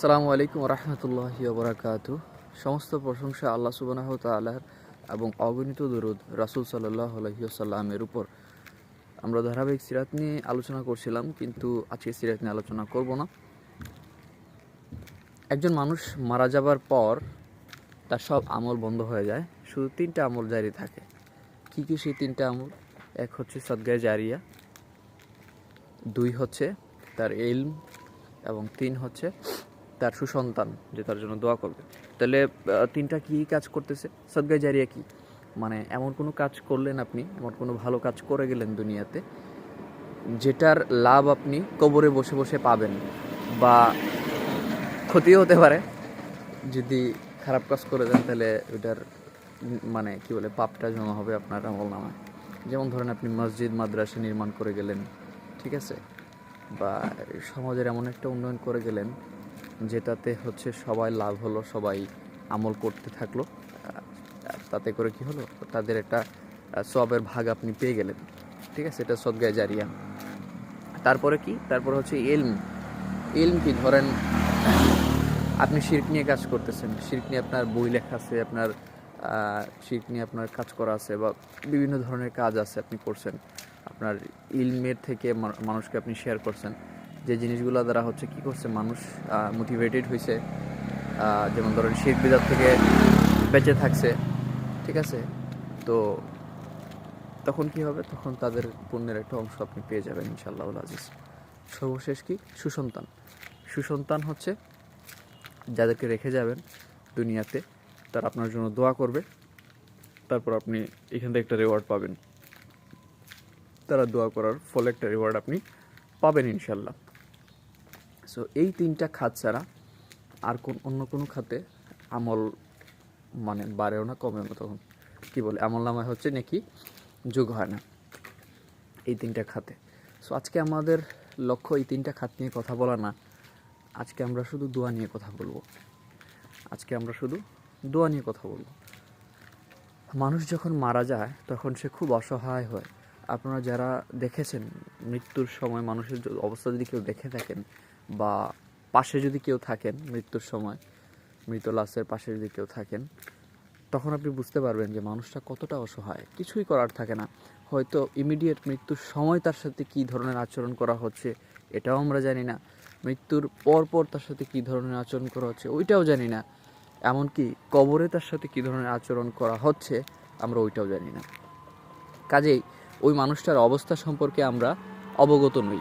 আসসালামু আলাইকুম রহমতুল্লাহ বরাকাত সমস্ত প্রশংসা আল্লাহ সুবাহ তাল্লাহর এবং অগণিত দরুদ রাসুল সাল্লাহ আলহিউসাল্লামের উপর। আমরা ধারাবাহিক সিরাত নিয়ে আলোচনা করছিলাম, কিন্তু আজকে সিরাত নিয়ে আলোচনা করব না। একজন মানুষ মারা যাবার পর তার সব আমল বন্ধ হয়ে যায়, শুধু তিনটা আমল জারি থাকে। কী কী সেই তিনটা আমল? এক হচ্ছে সদগায় জারিয়া, দুই হচ্ছে তার এলম এবং তিন হচ্ছে তার সুসন্তান যে তার জন্য দোয়া করবে। তাহলে তিনটা কি কাজ করতেছে? সদগায় জারিয়া কি? মানে এমন কোনো কাজ করলেন আপনি, এমন কোনো ভালো কাজ করে গেলেন দুনিয়াতে, যেটার লাভ আপনি কবরে বসে বসে পাবেন বা ক্ষতিও হতে পারে। যদি খারাপ কাজ করে দেন, তাহলে ওইটার মানে কি বলে, পাপটা জমা হবে আপনার আমল নামায়। যেমন ধরেন আপনি মসজিদ, মাদ্রাসা নির্মাণ করে গেলেন, ঠিক আছে? বা সমাজের এমন একটা উন্নয়ন করে গেলেন যেটাতে হচ্ছে সবাই লাভ হলো, সবাই আমল করতে থাকল তাতে করে কি হলো? তাদের একটা সবের ভাগ আপনি পেয়ে গেলেন, ঠিক আছে? এটা সদগায় জারিয়া। তারপরে কি? তারপরে হচ্ছে এলম এলম কি? ধরেন, আপনি শির্ক নিয়ে কাজ করতেছেন। শির্ক নিয়ে আপনার বই লেখা আছে, আপনার শির্ক নিয়ে আপনার কাজ করা আছে বা বিভিন্ন ধরনের কাজ আছে আপনি করছেন। আপনার ইলমের থেকে মানুষকে আপনি শেয়ার করছেন। যে জিনিসগুলো দ্বারা হচ্ছে কি করছে মানুষ মোটিভেটেড হয়েছে যেমন ধরেন শির্ক বিদার থেকে বেঁচে থাকছে, ঠিক আছে? তো তখন কি হবে? তখন তাদের পুণ্যের একটা অংশ আপনি পেয়ে যাবেন ইনশাল্লাহ আজিজ। সর্বশেষ কি? সুসন্তান। সুসন্তান হচ্ছে যাদেরকে রেখে যাবেন দুনিয়াতে, তারা আপনার জন্য দোয়া করবে, তারপর আপনি এখান থেকে একটা রেওয়ার্ড পাবেন। তারা দোয়া করার ফলে একটা রেওয়ার্ড আপনি পাবেন ইনশাল্লাহ সো এই তিনটা খাত ছাড়া আর কোন, অন্য কোনো খাতে আমল মানে বাড়েও না, কমেও না তখন। কী বলে? আমল নামায় হচ্ছে নাকি যোগ হয় না এই তিনটা খাতে। সো আজকে আমাদের লক্ষ্য এই তিনটা খাত নিয়ে কথা বলা না। আজকে আমরা শুধু দোয়া নিয়ে কথা বলব। আজকে আমরা শুধু দোয়া নিয়ে কথা বলব। মানুষ যখন মারা যায়, তখন সে খুব অসহায় হয়। আপনারা যারা দেখেছেন, মৃত্যুর সময় মানুষের অবস্থা যদি কেউ দেখে থাকেন বা পাশে যদি কেউ থাকেন মৃত্যুর সময়, মৃত লাশের পাশে যদি কেউ থাকেন, তখন আপনি বুঝতে পারবেন যে মানুষটা কতটা অসহায়। কিছুই করার থাকে না। হয়তো ইমিডিয়েট মৃত্যুর সময় তার সাথে কী ধরনের আচরণ করা হচ্ছে, এটাও আমরা জানি না। মৃত্যুর পর পর তার সাথে কী ধরনের আচরণ করা হচ্ছে, ওইটাও জানি না। এমনকি কবরে তার সাথে কী ধরনের আচরণ করা হচ্ছে, আমরা ওইটাও জানি না। কাজেই ওই মানুষটার অবস্থা সম্পর্কে আমরা অবগত নই।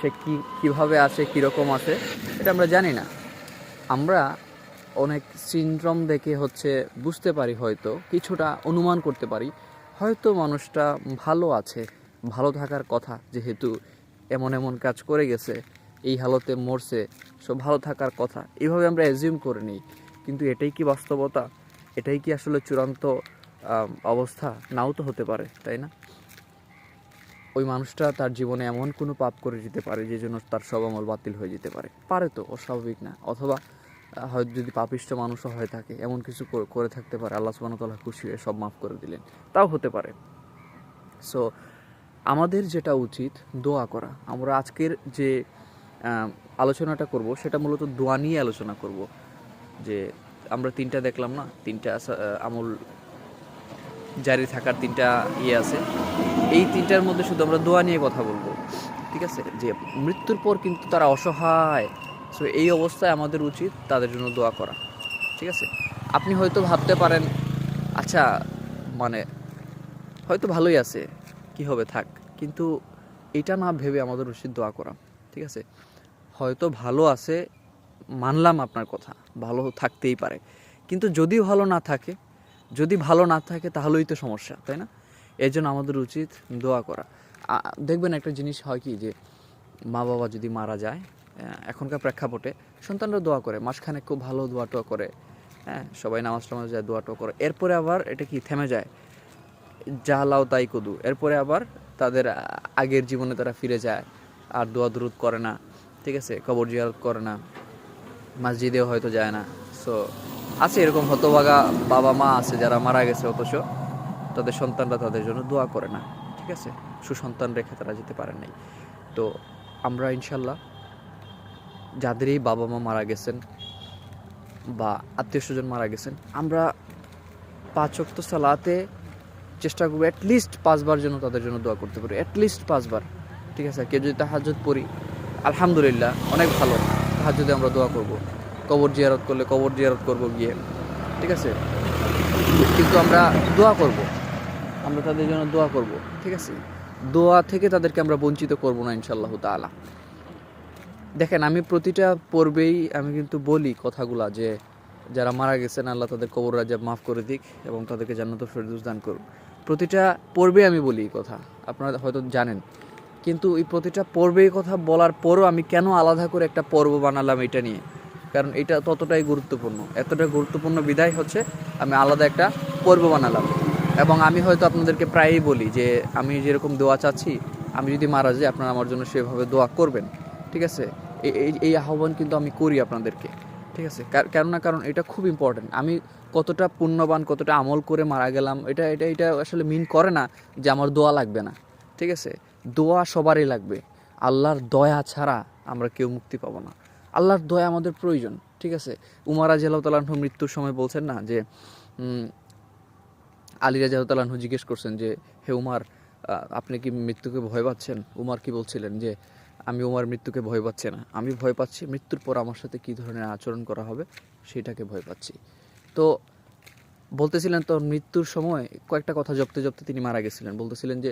সে কী, কীভাবে আছে, কীরকম আছে, এটা আমরা জানি না। আমরা অনেক সিনড্রোম দেখে হচ্ছে বুঝতে পারি হয়তো, কিছুটা অনুমান করতে পারি। হয়তো মানুষটা ভালো আছে, ভালো থাকার কথা, যেহেতু এমন এমন কাজ করে গেছে, এই হালতে মরছে সব ভালো থাকার কথা এইভাবে আমরা অ্যাজিউম করে নিই। কিন্তু এটাই কি বাস্তবতা? এটাই কি আসলে চূড়ান্ত অবস্থা? নাও তো হতে পারে, তাই না? ওই মানুষটা তার জীবনে এমন কোনো পাপ করে যেতে পারে যে জন্য তার সব আমল বাতিল হয়ে যেতে পারে। পারে তো অস্বাভাবিক না। অথবা হয়তো যদি পাপিষ্ট মানুষও হয়ে থাকে, এমন কিছু করে- থাকতে পারে, আল্লাহ সুবাহ তাল্লাহ খুশি হয়ে সব মাফ করে দিলেন। তাও হতে পারে। সো আমাদের যেটা উচিত, দোয়া করা। আমরা আজকের যে আলোচনাটা করব, সেটা মূলত দোয়া নিয়ে আলোচনা করব। যে, আমরা তিনটা দেখলাম না? তিনটা আমল জারি থাকার তিনটা ইয়ে আছে। এই তিনটার মধ্যে শুধু আমরা দোয়া নিয়ে কথা বলব, ঠিক আছে? যে মৃত্যুর পর কিন্তু তারা অসহায়। সো এই অবস্থায় আমাদের উচিত তাদের জন্য দোয়া করা, ঠিক আছে? আপনি হয়তো ভাবতে পারেন আচ্ছা মানে হয়তো ভালোই আছে, কি হবে থাক? কিন্তু এটা না ভেবে আমাদের উচিত দোয়া করা, ঠিক আছে? হয়তো ভালো আছে, মানলাম আপনার কথা, ভালো থাকতেই পারে। কিন্তু যদি ভালো না থাকে যদি ভালো না থাকে তাহলেই তো সমস্যা, তাই না? এই জন্য আমাদের উচিত দোয়া করা। দেখবেন একটা জিনিস হয় কি যে মা বাবা যদি মারা যায় এখনকার প্রেক্ষাপটে সন্তানরা দোয়া করে মাসখানে খুব ভালো দোয়া টোয়া করে হ্যাঁ সবাই নামাজ টামাজ যায় দোয়া টোয়া করে। এরপরে আবার এটা কি, থেমে যায়, যা লাও তাই কদু। এরপরে আবার তাদের আগের জীবনে তারা ফিরে যায়, আর দোয়া দুরুদ করে না, ঠিক আছে? কবর জিয়ারত করে না, মসজিদেও হয়তো যায় না। সো আছে এরকম হতভাগা বাবা মা আছে যারা মারা গেছে অথচ তাদের সন্তানরা তাদের জন্য দোয়া করে না, ঠিক আছে? সুসন্তান রেখে তারা যেতে পারেন নাই। তো আমরা ইনশাল্লাহ যাদেরই বাবা মা মারা গেছেন বা আত্মীয় স্বজন মারা গেছেন, আমরা পাঁচ অক্ত সালাতে চেষ্টা করব অ্যাটলিস্ট পাঁচবার যেন তাদের জন্য দোয়া করতে পারি অ্যাটলিস্ট পাঁচবার, ঠিক আছে? কেউ যদি তাহাজুদ পড়ি, আলহামদুলিল্লাহ, অনেক ভালো তাহাজুদে আমরা দোয়া করব। কবর জিয়ারত করলে কবর জিয়ারত করব গিয়ে। ঠিক আছে? কিন্তু আমরা দোয়া করব। আমরা তাদের জন্য দোয়া করব। ঠিক আছে? দোয়া থেকে তাদেরকে আমরা বঞ্চিত করব না ইনশাআল্লাহ তাআলা। দেখেন, আমি প্রতিটা পর্বেই আমি কিন্তু বলি কথাগুলা যে যারা মারা গেছেন, আল্লাহ তাদের কবর রাজাব মাফ করে দিক এবং তাদেরকে জান্নাত ফেরদৌস দান করুক। প্রতিটা পর্বে আমি বলি এই কথা। আপনারা হয়তো জানেন। কিন্তু এই প্রতিটা পর্বে এই কথা বলার পরও আমি কেন আলাদা করে একটা পর্ব বানালাম এটা নিয়ে? কারণ এটা ততটাই গুরুত্বপূর্ণ। এতটা গুরুত্বপূর্ণ বিদায় হচ্ছে, আমি আলাদা একটা পর্ব বানালাম। এবং আমি হয়তো আপনাদেরকে প্রায়ই বলি যে, আমি যেরকম দোয়া চাচ্ছি, আমি যদি মারা যাই, আপনারা আমার জন্য সেভাবে দোয়া করবেন। ঠিক আছে? এই- এই আহ্বান কিন্তু আমি করি আপনাদেরকে। ঠিক আছে? কেননা কারণ এটা খুব ইম্পর্টেন্ট আমি কতটা পুণ্যবান, কতটা আমল করে মারা গেলাম, এটা এটা এটা আসলে মিন করে না যে আমার দোয়া লাগবে না। ঠিক আছে? দোয়া সবারই লাগবে। আল্লাহর দয়া ছাড়া আমরা কেউ মুক্তি পাবো না। আল্লাহর দয়া আমাদের প্রয়োজন, ঠিক আছে? উমারা জেলাউতালাহ মৃত্যুর সময় বলছেন না যে আলী রাজাউতালাহু জিজ্ঞেস করছেন যে, হে উমার আপনি কি মৃত্যুকে ভয় পাচ্ছেন? উমার কি বলছিলেন যে, আমি উমার মৃত্যুকে ভয় পাচ্ছি না। আমি ভয় পাচ্ছি মৃত্যুর পর আমার সাথে কী ধরনের আচরণ করা হবে সেটাকে ভয় পাচ্ছি। তো বলতেছিলেন তো মৃত্যুর সময় কয়েকটা কথা জপতে জপতে তিনি মারা গেছিলেন। বলতেছিলেন যে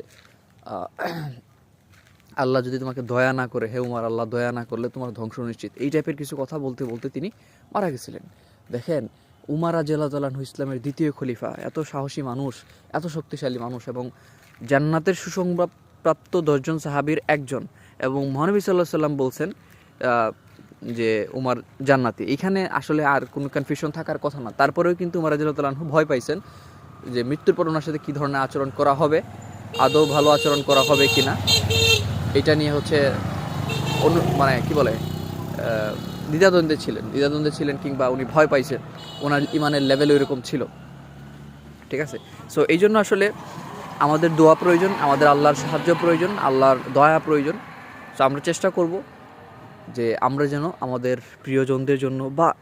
আল্লাহ যদি তোমাকে দয়া না করে, হে উমার, আল্লাহ দয়া না করলে তোমার ধ্বংস নিশ্চিত। এই টাইপের কিছু কথা বলতে বলতে তিনি মারা গেছিলেন। দেখেন, উমারা জেলাতালাহু ইসলামের দ্বিতীয় খলিফা, এত সাহসী মানুষ, এত শক্তিশালী মানুষ এবং জান্নাতের সুসংবাদ প্রাপ্ত দশজন সাহাবীর একজন এবং মহানবী সাল্লাহ সাল্লাম বলছেন যে উমার জান্নাতি। এখানে আসলে আর কোনো কনফিউশন থাকার কথা না। তারপরেও কিন্তু উমার রাজিয়াল্লাহু ভয় পাইছেন যে মৃত্যুর পর ওনার সাথে কী ধরনের আচরণ করা হবে, আদৌ ভালো আচরণ করা হবে কিনা। এটা নিয়ে হচ্ছে অনু মানে কি বলে দ্বিধাদ্বন্দ্বে ছিলেন। দ্বিধাদ্বন্দ্বে ছিলেন কিংবা উনি ভয় পাইছেন ওনার ইমানের লেভেল ওইরকম ছিল। ঠিক আছে? সো এই জন্য আসলে আমাদের দোয়া প্রয়োজন, আমাদের আল্লাহর সাহায্য প্রয়োজন, আল্লাহর দয়া প্রয়োজন। সো আমরা চেষ্টা করব যে আমরা যেন আমাদের প্রিয়জনদের জন্য বা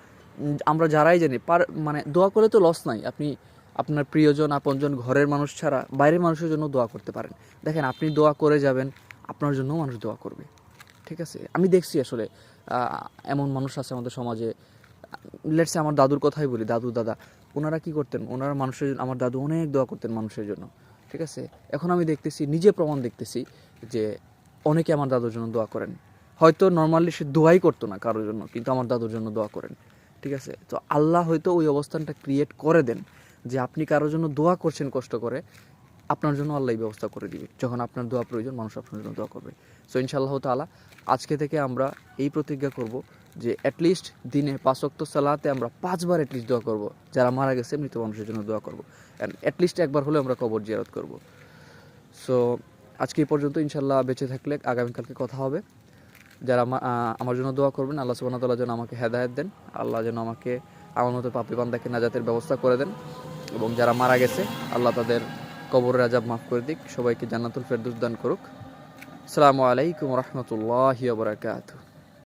আমরা যারাই জানি, পার মানে দোয়া করে তো লস নাই। আপনি আপনার প্রিয়জন, আপনজন, ঘরের মানুষ ছাড়া বাইরের মানুষের জন্য দোয়া করতে পারেন। দেখেন, আপনি দোয়া করে যাবেন আপনার জন্য মানুষ দোয়া করবে। ঠিক আছে? আমি দেখছি আসলে এমন মানুষ আছে আমাদের সমাজে। লেটসে আমার দাদুর কথাই বলি, দাদু, দাদা, ওনারা কি করতেন? ওনারা মানুষের আমার দাদু অনেক দোয়া করতেন মানুষের জন্য। ঠিক আছে? এখন আমি দেখতেছি, নিজে প্রমাণ দেখতেছি যে অনেকে আমার দাদুর জন্য দোয়া করেন। হয়তো নর্মালি সে দোয়াই করতো না কারোর জন্য, কিন্তু আমার দাদুর জন্য দোয়া করেন। ঠিক আছে? তো আল্লাহ হয়তো ওই অবস্থানটা ক্রিয়েট করে দেন যে আপনি কারোর জন্য দোয়া করছেন কষ্ট করে আপনার জন্য আল্লাহ ব্যবস্থা করে দিবে। যখন আপনার দোয়া প্রয়োজন, মানুষ আপনার জন্য দোয়া করবে। সো ইনশাআল্লাহ তাআলা, আজকে থেকে আমরা এই প্রতিজ্ঞা করব যে অ্যাটলিস্ট দিনে পাঁচ ওয়াক্ত সালাতে আমরা পাঁচবার অ্যাটলিস্ট দোয়া করব। যারা মারা গেছে, মৃত মানুষের জন্য দোয়া করব। অ্যান্ড অ্যাটলিস্ট একবার হলে আমরা কবর জিয়ারত করব। সো আজকে এই পর্যন্ত ইনশাল্লাহ বেঁচে থাকলে আগামীকালকে কথা হবে। যারা আমা- আমার জন্য দোয়া করবেন, আল্লাহ সুবাহ তাল্লাহ যেন আমাকে হেদায়ত দেন। আল্লাহ যেন আমাকে আমার মতো পাপি বান্দাকে নাজাতের ব্যবস্থা করে দেন। এবং যারা মারা গেছে, আল্লাহ তাদের কবর রাজাব মাফ করে দিক সবাইকে জান্নাতুল ফেরদুস দান করুক। আসসালামু আলাইকুম রহমতুল্লাহ বারাকাতুহ।